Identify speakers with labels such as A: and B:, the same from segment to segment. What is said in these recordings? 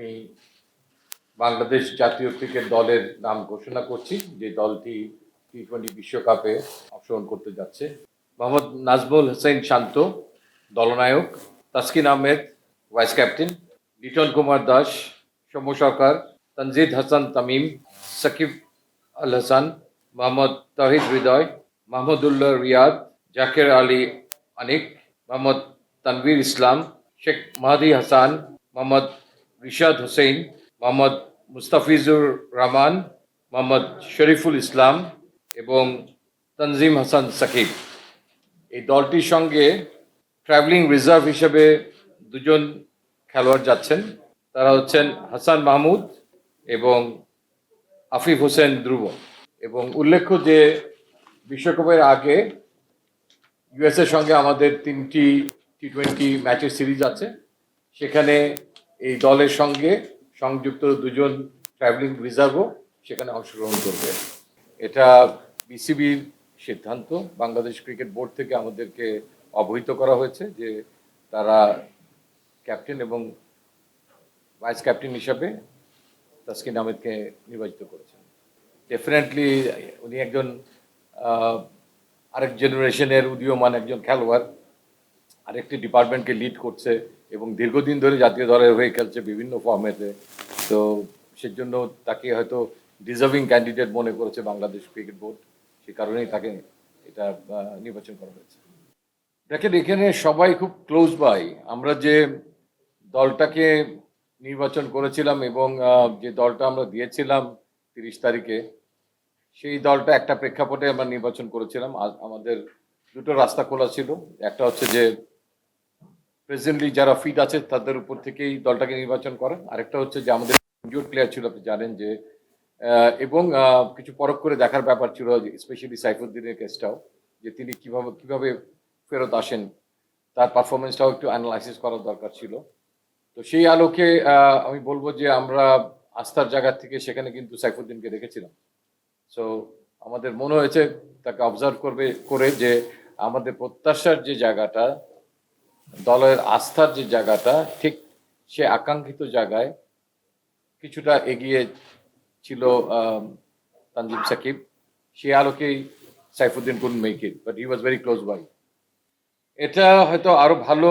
A: আমি বাংলাদেশ জাতীয় ক্রিকেট দলের নাম ঘোষণা করছি, যে দলটি টি টোয়েন্টি বিশ্বকাপে অংশগ্রহণ করতে যাচ্ছে। Mohammad Najmul Hossain Shanto, দলনায়ক। Taskin Ahmed, vice captain. Liton Kumar Das, Soumya Sarkar. Tanzid Hasan Tamim, Shakib Al Hasan, Mohammad Tohid Hridoy, Mahmudullah Riyad, Zaker Ali Anik, Mohammad Tanvir Islam, Sheikh Mahedi Hasan, Mohammad Rishad Hossain Mohammad Mustafizur Rahman Mohammad Shoriful Islam এবং তনজিম হাসান সাকিব এই দলটির সঙ্গে ট্রাভেলিং রিজার্ভ হিসেবে দুজন খেলোয়াড় যাচ্ছেন। তারা হচ্ছেন হাসান মাহমুদ এবং আফিফ হোসেন ধ্রুব। এবং উল্লেখ্য যে বিশ্বকাপের আগে ইউএসের সঙ্গে আমাদের তিনটি টি টোয়েন্টি ম্যাচের সিরিজ আছে। সেখানে এই দলের সঙ্গে সংযুক্ত দুজন ট্রাভেলিং রিজার্ভও সেখানে অংশগ্রহণ করবে। এটা বিসিবির সিদ্ধান্ত। বাংলাদেশ ক্রিকেট বোর্ড থেকে আমাদেরকে অবহিত করা হয়েছে যে তারা ক্যাপ্টেন এবং ভাইস ক্যাপ্টেন হিসাবে তাসকিন আহমেদকে নির্বাচিত করেছেন। ডেফিনেটলি উনি একজন আরেক জেনারেশনের উদীয়মান একজন খেলোয়াড়। আরেকটি ডিপার্টমেন্টকে লিড করছে এবং দীর্ঘদিন ধরে জাতীয় দলের হয়ে খেলছে বিভিন্ন ফর্মেতে তো সেজন্য তাকে হয়তো ডিজার্ভিং ক্যান্ডিডেট মনে করেছে বাংলাদেশ ক্রিকেট বোর্ড সে কারণেই তাকে এটা নির্বাচন করা হয়েছে। দেখেন এখানে সবাই খুব ক্লোজ বাই আমরা যে দলটাকে নির্বাচন করেছিলাম এবং যে দলটা আমরা দিয়েছিলাম তিরিশ তারিখে, সেই দলটা একটা প্রেক্ষাপটে আমরা নির্বাচন করেছিলাম। আমাদের দুটো রাস্তা খোলা ছিল। একটা হচ্ছে যে প্রেজেন্টলি যারা ফিট আছে, তাদের উপর থেকেই দলটাকে নির্বাচন করা আরেকটা হচ্ছে যে, আমাদের ইনজুর প্লেয়ার ছিল, আপনি জানেন যে এবং কিছু পরখ করে দেখার ব্যাপার ছিল স্পেশালি সাইফুদ্দিনের কেসটাও যে তিনি কীভাবে কীভাবে ফেরত আসেন, তার পারফরমেন্সটাও একটু অ্যানালাইসিস করার দরকার ছিল। তো সেই আলোকে আমি বলব যে, আমরা আস্থার জায়গা থেকে সেখানে কিন্তু সাইফুদ্দিনকে রেখেছিলাম সো আমাদের মনে হয়েছে, তাকে অবজার্ভ করবে, করে যে, আমাদের প্রত্যাশার যে জায়গাটা দলের আস্থার যে জায়গাটা ঠিক সে আকাঙ্ক্ষিত জায়গায় কিছুটা এগিয়ে ছিল আম, তানজিম সাকিব। সে আলোকেই Saifuddin couldn't make it but he was very close by এটা হয়তো আরও ভালো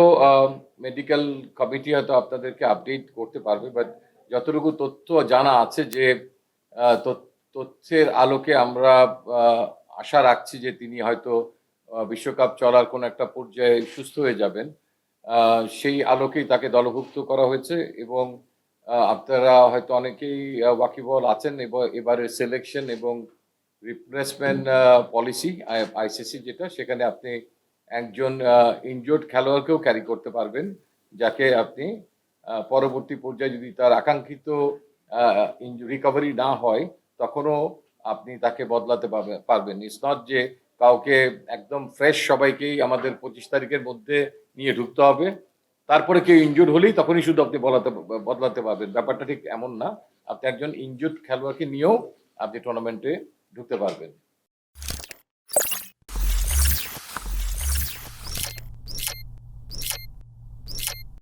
A: মেডিকেল কমিটি হয়তো আপনাদেরকে আপডেট করতে পারবে বাট যতটুকু তথ্য জানা আছে যে তথ্যের আলোকে আমরা আশা রাখছি যে তিনি হয়তো বিশ্বকাপ চলার কোন একটা পর্যায়ে সুস্থ হয়ে যাবেন। সেই আলোকেই তাকে দলভুক্ত করা হয়েছে এবং আপনারা হয়তো অনেকেই ওয়াকিবল আছেন এবং এবারের সিলেকশন এবং রিপ্লেসমেন্ট পলিসি আইসিসি যেটা, সেখানে আপনি একজন ইনজোর্ড খেলোয়াড়কেও ক্যারি করতে পারবেন, যাকে আপনি পরবর্তী পর্যায়ে যদি তার আকাঙ্ক্ষিত রিকভারি না হয়, তখনও আপনি তাকে বদলাতে পারবেন। ইটস নট যে কাউকে একদম ফ্রেশ সবাইকেই আমাদের পঁচিশ তারিখের মধ্যে নিয়ে ঢুকতে হবে। তারপরে কেউ ইনজুর হলেই তখনই শুধু আপনি বলাতে, বদলাতে পারবেন। ব্যাপারটা ঠিক এমন না। আপনি একজন ইনজুর্ড খেলোয়াড়কে নিয়েও আপনি টুর্নামেন্টে ঢুকতে পারবেন।